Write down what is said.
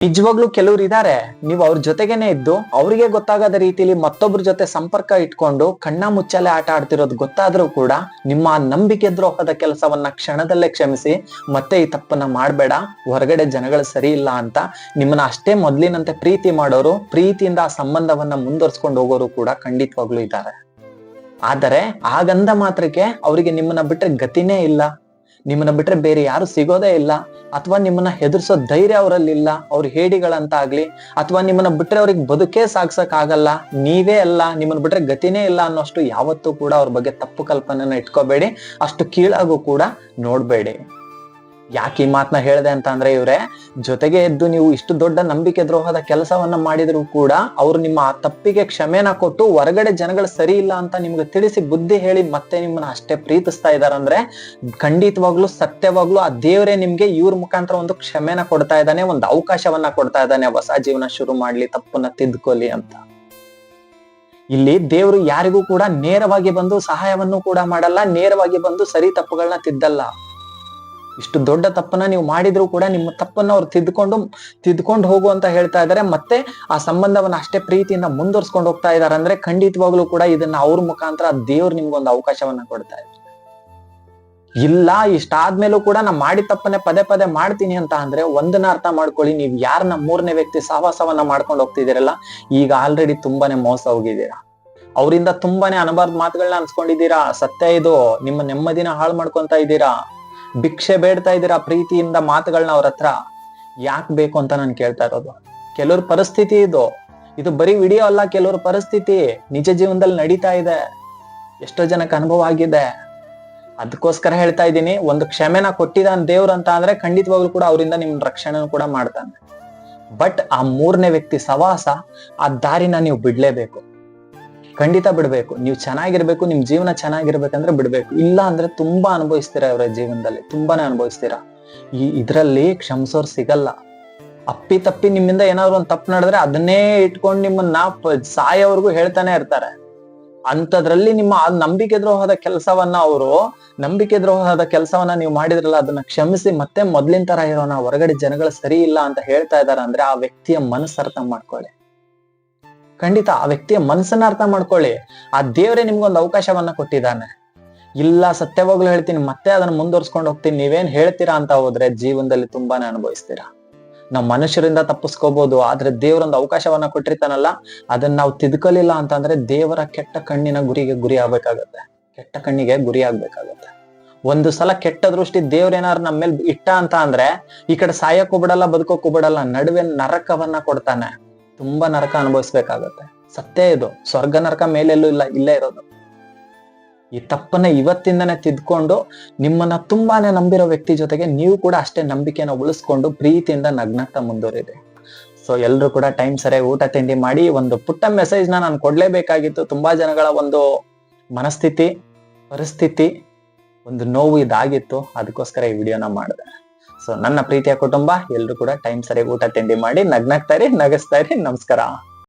ನಿಜವಾಗ್ಲೂ ಕೆಲವ್ರು ಇದಾರೆ. ನೀವು ಅವ್ರ ಜೊತೆಗೇನೆ ಇದ್ದು, ಅವ್ರಿಗೆ ಗೊತ್ತಾಗದ ರೀತಿಲಿ ಮತ್ತೊಬ್ರ ಜೊತೆ ಸಂಪರ್ಕ ಇಟ್ಕೊಂಡು ಕಣ್ಣ ಮುಚ್ಚಾಲೆ ಆಟ ಆಡ್ತಿರೋದು ಗೊತ್ತಾದ್ರೂ ಕೂಡ ನಿಮ್ಮ ನಂಬಿಕೆ ದ್ರೋಹದ ಕೆಲಸವನ್ನ ಕ್ಷಣದಲ್ಲೇ ಕ್ಷಮಿಸಿ, ಮತ್ತೆ ಈ ತಪ್ಪನ್ನ ಮಾಡ್ಬೇಡ. ಹೊರಗಡೆ ಜನಗಳು ಸರಿ ಇಲ್ಲ ಅಂತ ನಿಮ್ಮನ್ನ ಅಷ್ಟೇ ಮೊದ್ಲಿನಂತೆ ಪ್ರೀತಿ ಮಾಡೋರು, ಪ್ರೀತಿಯಿಂದ ಆ ಸಂಬಂಧವನ್ನ ಮುಂದುವರ್ಸ್ಕೊಂಡು ಹೋಗೋರು ಕೂಡ ಖಂಡಿತವಾಗ್ಲೂ ಇದ್ದಾರೆ ಆದರೆ ಆಗಂದ ಮಾತ್ರಕ್ಕೆ ಅವರಿಗೆ ನಿಮ್ಮನ್ನ ಬಿಟ್ರೆ ಗತಿನೇ ಇಲ್ಲ. ನಿಮ್ಮನ್ನ ಬಿಟ್ರೆ ಬೇರೆ ಯಾರು ಸಿಗೋದೇ ಇಲ್ಲ. ಅಥವಾ ನಿಮ್ಮನ್ನ ಹೆದರ್ಸೋ ಧೈರ್ಯ ಅವರಲ್ಲಿ ಇಲ್ಲ ಅವ್ರ ಹೇಡಿಗಳಂತ ಆಗ್ಲಿ ಅಥವಾ ನಿಮ್ಮನ್ನ ಬಿಟ್ರೆ ಅವ್ರಿಗೆ ಬದುಕೇ ಸಾಗ್ಸಕ್ ಆಗಲ್ಲ ನೀವೇ ಅಲ್ಲ, ನಿಮ್ಮನ್ನ ಬಿಟ್ರೆ ಗತಿನೇ ಇಲ್ಲ ಅನ್ನೋಷ್ಟು ಯಾವತ್ತೂ ಕೂಡ ಅವ್ರ ಬಗ್ಗೆ ತಪ್ಪು ಕಲ್ಪನೆನ ಇಟ್ಕೋಬೇಡಿ. ಅಷ್ಟು ಕೀಳಾಗೂ ಕೂಡ ನೋಡ್ಬೇಡಿ. ಯಾಕೆ ಈ ಮಾತನ್ನ ಹೇಳ್ದೆ ಅಂತ ಅಂದ್ರೆ ಇವ್ರೆ, ಜೊತೆಗೆ ಎದ್ದು ನೀವು ಇಷ್ಟು ದೊಡ್ಡ ನಂಬಿಕೆ ದ್ರೋಹದ ಕೆಲಸವನ್ನ ಮಾಡಿದ್ರು ಕೂಡ ಅವ್ರು ನಿಮ್ಮ ಆ ತಪ್ಪಿಗೆ ಕ್ಷಮೆನ ಕೊಟ್ಟು ಹೊರಗಡೆ ಜನಗಳು ಸರಿ ಇಲ್ಲ ಅಂತ ನಿಮ್ಗೆ ತಿಳಿಸಿ ಬುದ್ಧಿ ಹೇಳಿ ಮತ್ತೆ ನಿಮ್ಮನ್ನ ಅಷ್ಟೇ ಪ್ರೀತಿಸ್ತಾ ಇದಾರಂದ್ರೆ ಖಂಡಿತವಾಗ್ಲೂ, ಸತ್ಯವಾಗ್ಲೂ ಆ ದೇವರೇ ನಿಮ್ಗೆ ಇವ್ರ ಮುಖಾಂತರ ಒಂದು ಕ್ಷಮೆನ ಕೊಡ್ತಾ ಇದ್ದಾನೆ, ಒಂದು ಅವಕಾಶವನ್ನ ಕೊಡ್ತಾ ಇದ್ದಾನೆ, ಹೊಸ ಜೀವನ ಶುರು ಮಾಡ್ಲಿ, ತಪ್ಪನ್ನ ತಿದ್ಕೊಲಿ ಅಂತ. ಇಲ್ಲಿ ದೇವರು ಯಾರಿಗೂ ಕೂಡ ನೇರವಾಗಿ ಬಂದು ಸಹಾಯವನ್ನು ಕೂಡ ಮಾಡಲ್ಲ, ನೇರವಾಗಿ ಬಂದು ಸರಿ ತಪ್ಪುಗಳನ್ನ ತಿದ್ದಲ್ಲ. ಇಷ್ಟು ದೊಡ್ಡ ತಪ್ಪನ್ನ ನೀವು ಮಾಡಿದ್ರು ಕೂಡ ನಿಮ್ಮ ತಪ್ಪನ್ನ ಅವ್ರು ತಿದ್ಕೊಂಡು ತಿದ್ಕೊಂಡು ಹೋಗು ಅಂತ ಹೇಳ್ತಾ ಇದಾರೆ ಮತ್ತೆ ಆ ಸಂಬಂಧವನ್ನ ಅಷ್ಟೇ ಪ್ರೀತಿಯಿಂದ ಮುಂದುವರ್ಸ್ಕೊಂಡು ಹೋಗ್ತಾ ಇದಾರೆ ಅಂದ್ರೆ ಖಂಡಿತವಾಗ್ಲೂ ಕೂಡ ಇದನ್ನ ಅವ್ರ ಮುಖಾಂತರ ದೇವ್ರು ನಿಮ್ಗೊಂದು ಅವಕಾಶವನ್ನ ಕೊಡ್ತಾ ಇದ್ದಾರೆ. ಇಲ್ಲ, ಇಷ್ಟಾದ್ಮೇಲೂ ಕೂಡ ನಾ ಮಾಡಿ ತಪ್ಪನೆ ಪದೇ ಪದೇ ಮಾಡ್ತೀನಿ ಅಂತ ಅಂದ್ರೆ ಒಂದನ್ನ ಅರ್ಥ ಮಾಡ್ಕೊಳ್ಳಿ. ನೀವು ಯಾರನ್ನ ಮೂರನೇ ವ್ಯಕ್ತಿ ಸಹವಾಸವನ್ನ ಮಾಡ್ಕೊಂಡು ಹೋಗ್ತಿದ್ದೀರಲ್ಲ, ಈಗ ಆಲ್ರೆಡಿ ತುಂಬಾನೇ ಮೋಸ ಹೋಗಿದ್ದೀರಾ? ಅವರಿಂದ ತುಂಬಾನೇ ಅನಬಾರ್ದ ಮಾತುಗಳನ್ನ ಅನ್ಸ್ಕೊಂಡಿದ್ದೀರಾ? ಸತ್ಯ ಇದು, ನಿಮ್ಮ ನೆಮ್ಮದಿನ ಹಾಳು ಮಾಡ್ಕೊಂತ ಇದ್ದೀರಾ? ಭಿಕ್ಷೆ ಬೇಡ್ತಾ ಇದ್ದೀರಾ ಪ್ರೀತಿಯಿಂದ ಮಾತುಗಳನ್ನ ಅವ್ರ ಹತ್ರ? ಯಾಕೆ ಬೇಕು ಅಂತ ನಾನು ಕೇಳ್ತಾ ಇರೋದು. ಕೆಲವ್ರ ಪರಿಸ್ಥಿತಿ ಇದು. ಇದು ಬರೀ ವಿಡಿಯೋ ಅಲ್ಲ, ಕೆಲವ್ರ ಪರಿಸ್ಥಿತಿ. ನಿಜ ಜೀವನದಲ್ಲಿ ನಡೀತಾ ಇದೆ. ಎಷ್ಟೋ ಜನಕ್ಕೆ ಅನುಭವ ಆಗಿದೆ. ಅದಕ್ಕೋಸ್ಕರ ಹೇಳ್ತಾ ಇದ್ದೀನಿ, ಒಂದು ಕ್ಷಮೆನ ಕೊಟ್ಟಿದ್ದಾನೆ ದೇವ್ರ ಅಂತ ಅಂದ್ರೆ ಖಂಡಿತವಾಗ್ಲೂ ಕೂಡ ಅವರಿಂದ ನಿಮ್ ರಕ್ಷಣೆ ಕೂಡ ಮಾಡ್ತಾನೆ. ಬಟ್ ಆ ಮೂರನೇ ವ್ಯಕ್ತಿ ಸವಾಸ, ಆ ದಾರಿನ ನೀವು ಬಿಡ್ಲೇಬೇಕು. ಖಂಡಿತ ಬಿಡ್ಬೇಕು. ನೀವು ಚೆನ್ನಾಗಿರ್ಬೇಕು, ನಿಮ್ ಜೀವನ ಚೆನ್ನಾಗಿರ್ಬೇಕಂದ್ರೆ ಬಿಡ್ಬೇಕು. ಇಲ್ಲ ಅಂದ್ರೆ ತುಂಬಾ ಅನುಭವಿಸ್ತೀರಾ ಅವರ ಜೀವನದಲ್ಲಿ? ತುಂಬಾನೇ ಅನುಭವಿಸ್ತೀರಾ? ಈ ಇದ್ರಲ್ಲಿ ಕ್ಷಮಿಸೋರ್ ಸಿಗಲ್ಲ. ಅಪ್ಪಿ ತಪ್ಪಿ ನಿಮ್ಮಿಂದ ಏನಾದ್ರು ಒಂದ್ ತಪ್ಪು ನಡೆದ್ರೆ ಅದನ್ನೇ ಇಟ್ಕೊಂಡು ನಿಮ್ಮನ್ನ ಸಾಯೋವರೆಗೂ ಹೇಳ್ತಾನೆ ಇರ್ತಾರೆ. ಅಂತದ್ರಲ್ಲಿ ನಿಮ್ಮ ನಂಬಿಕೆ ದ್ರೋಹದ ಕೆಲಸವನ್ನ ಅವರು ನಂಬಿಕೆ ದ್ರೋಹದ ಕೆಲಸವನ್ನ ನೀವು ಮಾಡಿದ್ರಲ್ಲ, ಅದನ್ನ ಕ್ಷಮಿಸಿ ಮತ್ತೆ ಮೊದ್ಲಿನ ತರ ಇರೋಣ, ಹೊರಗಡೆ ಜನಗಳು ಸರಿ ಇಲ್ಲ ಅಂತ ಹೇಳ್ತಾ ಇದಾರೆ ಅಂದ್ರೆ ಆ ವ್ಯಕ್ತಿಯ ಮನಸ್ಸು ಅರ್ಥ ಮಾಡ್ಕೊಳ್ಳಿ. ಖಂಡಿತ ಆ ವ್ಯಕ್ತಿಯ ಮನಸ್ಸನ್ನ ಅರ್ಥ ಮಾಡ್ಕೊಳ್ಳಿ. ಆ ದೇವರೇ ನಿಮ್ಗೊಂದು ಅವಕಾಶವನ್ನ ಕೊಟ್ಟಿದ್ದಾನೆ. ಇಲ್ಲ, ಸತ್ಯವಾಗ್ಲೂ ಹೇಳ್ತೀನಿ, ಮತ್ತೆ ಅದನ್ನ ಮುಂದುವರ್ಸ್ಕೊಂಡು ಹೋಗ್ತೀನಿ. ನೀವೇನ್ ಹೇಳ್ತೀರಾ ಅಂತ ಹೋದ್ರೆ ಜೀವನದಲ್ಲಿ ತುಂಬಾನೇ ಅನುಭವಿಸ್ತೀರಾ. ನಾವು ಮನುಷ್ಯರಿಂದ ತಪ್ಪಿಸ್ಕೋಬಹುದು ಆದ್ರೆ ದೇವರೊಂದು ಅವಕಾಶವನ್ನ ಕೊಟ್ಟಿರ್ತಾನಲ್ಲ, ಅದನ್ನ ನಾವು ತಿದ್ಕಲಿಲ್ಲ ಅಂತಂದ್ರೆ ದೇವರ ಕೆಟ್ಟ ಕಣ್ಣಿನ ಗುರಿಗೆ ಗುರಿ ಆಗ್ಬೇಕಾಗತ್ತೆ. ಕೆಟ್ಟ ಕಣ್ಣಿಗೆ ಗುರಿ ಆಗ್ಬೇಕಾಗತ್ತೆ. ಒಂದು ಸಲ ಕೆಟ್ಟ ದೃಷ್ಟಿ ದೇವ್ರೇನಾದ್ರು ನಮ್ಮ ಮೇಲೆ ಇಟ್ಟ ಅಂತ ಅಂದ್ರೆ, ಈ ಕಡೆ ಸಾಯಕ್ಕೂ ಬಿಡಲ್ಲ, ಬದುಕೋಕ್ಕೂ ಬಿಡಲ್ಲ, ನಡುವೆ ನರಕವನ್ನ ಕೊಡ್ತಾನೆ. ತುಂಬಾ ನರಕ ಅನುಭವಿಸ್ಬೇಕಾಗತ್ತೆ. ಸತ್ಯ ಇದು. ಸ್ವರ್ಗ ನರಕ ಮೇಲೆಲ್ಲೂ ಇಲ್ಲ, ಇಲ್ಲೇ ಇರೋದು. ಈ ತಪ್ಪನ್ನ ಇವತ್ತಿಂದನೆ ತಿದ್ಕೊಂಡು ನಿಮ್ಮನ್ನ ತುಂಬಾನೇ ನಂಬಿರೋ ವ್ಯಕ್ತಿ ಜೊತೆಗೆ ನೀವು ಕೂಡ ಅಷ್ಟೇ ನಂಬಿಕೆನ ಉಳಿಸ್ಕೊಂಡು ಪ್ರೀತಿಯಿಂದ ನಗ್ನಗ್ತಾ ಮುಂದುವರಿದೆ ಸೊ ಎಲ್ರು ಕೂಡ ಟೈಮ್ ಸರಿಯಾಗಿ ಊಟ ತಿಂಡಿ ಮಾಡಿ, ಒಂದು ಪುಟ್ಟ ಮೆಸೇಜ್ನ ನಾನು ಕೊಡ್ಲೇಬೇಕಾಗಿತ್ತು. ತುಂಬಾ ಜನಗಳ ಒಂದು ಮನಸ್ಥಿತಿ, ಪರಿಸ್ಥಿತಿ, ಒಂದು ನೋವು ಇದಾಗಿತ್ತು. ಅದಕ್ಕೋಸ್ಕರ ಈ ವಿಡಿಯೋನ ಮಾಡಿದೆ. ಸೊ ನನ್ನ ಪ್ರೀತಿಯ ಕುಟುಂಬ ಎಲ್ಲರೂ ಕೂಡ ಟೈಮ್ ಸರಿಯಾಗಿ ಊಟ ತಿಂಡಿ ಮಾಡಿ, ನಗ್ನಾಗ್ತಾ ಇರಿ, ನಗಿಸ್ತಾ ಇರಿ, ನಮಸ್ಕಾರ.